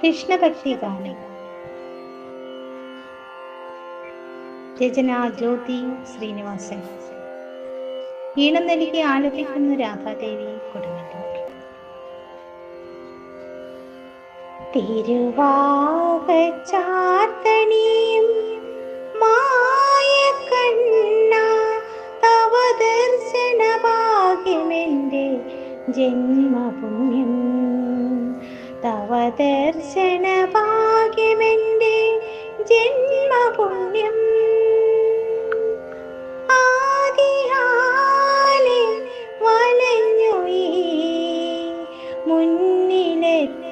കൃഷ്ണഭക്തി ഗാനം രചന ജ്യോതി ശ്രീനിവാസൻ. ഈണം നൽകി ആലപിക്കുന്നു രാധാദേവി കൊടുങ്ങല്ലൂർ. മായ കണ്ണ തവ ദർശന ജന്മപുണ്യം തവ ദർശന ഭാഗ്യമെന്റെ ജന്മപുണ്യം. ആദിയാലെ വലഞ്ഞു മുന്നിലെത്തുമ്പോൾ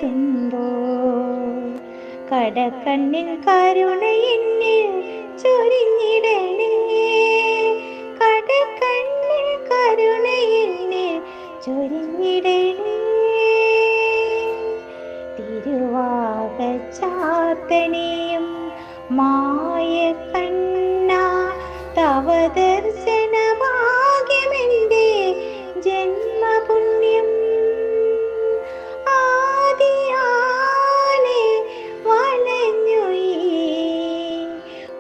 കടക്കണ്ണിൽ കരുണയെന്നിൽ ചൊരിഞ്ഞിടണേ. തിരുവാകച്ചാത്തനെയും മായ കണ്ണ തവ ദർശന ഭാഗ്യമെന്റെ ജന്മപുണ്യം. ആദിയാനെ വളഞ്ഞു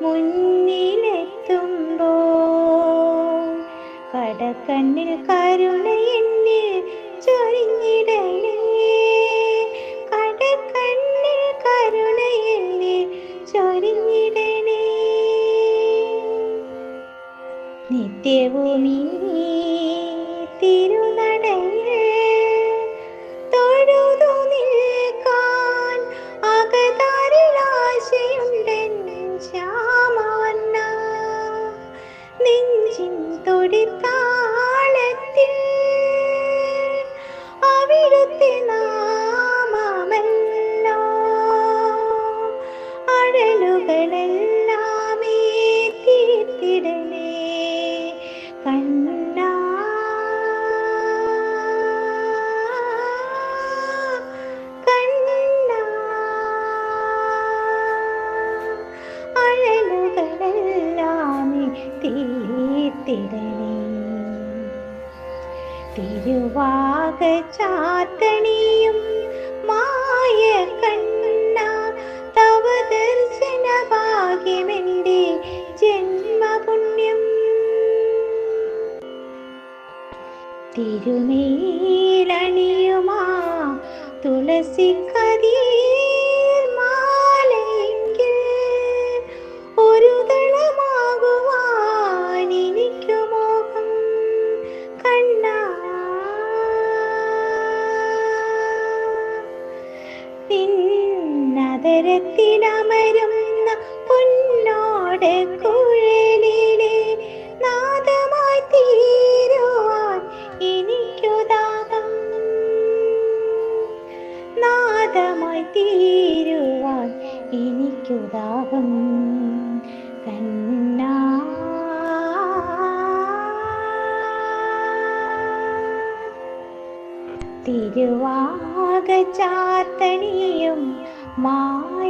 മുന്നിലെത്തുമ്പോ കടക്കണ്ണിൽ കരുണ എന്നിൽ ചൊരിഞ്ഞിടണേ നിത്യവും ഈ തിരുനടയിൽ തീർത്തിടണേ തിരുവാകച്ചാത്തണിയും മായ കണ്ണ തവ ദർശന ഭാഗ്യമെന്റെ ജന്മപുണ്യം. തിരുമേലണിയുമാ തുളസി കതീർ നിന്നതരത്തിലമരുന്ന പൊന്നോട് കുഴലിലെ നാദമായി തീരുവാൻ എനിക്കുതാകം നാദമായി തീരുവാൻ എനിക്കുതാകം ദാഹം. കണ്ണാ. തിരുവാകച്ചാത്തണിയും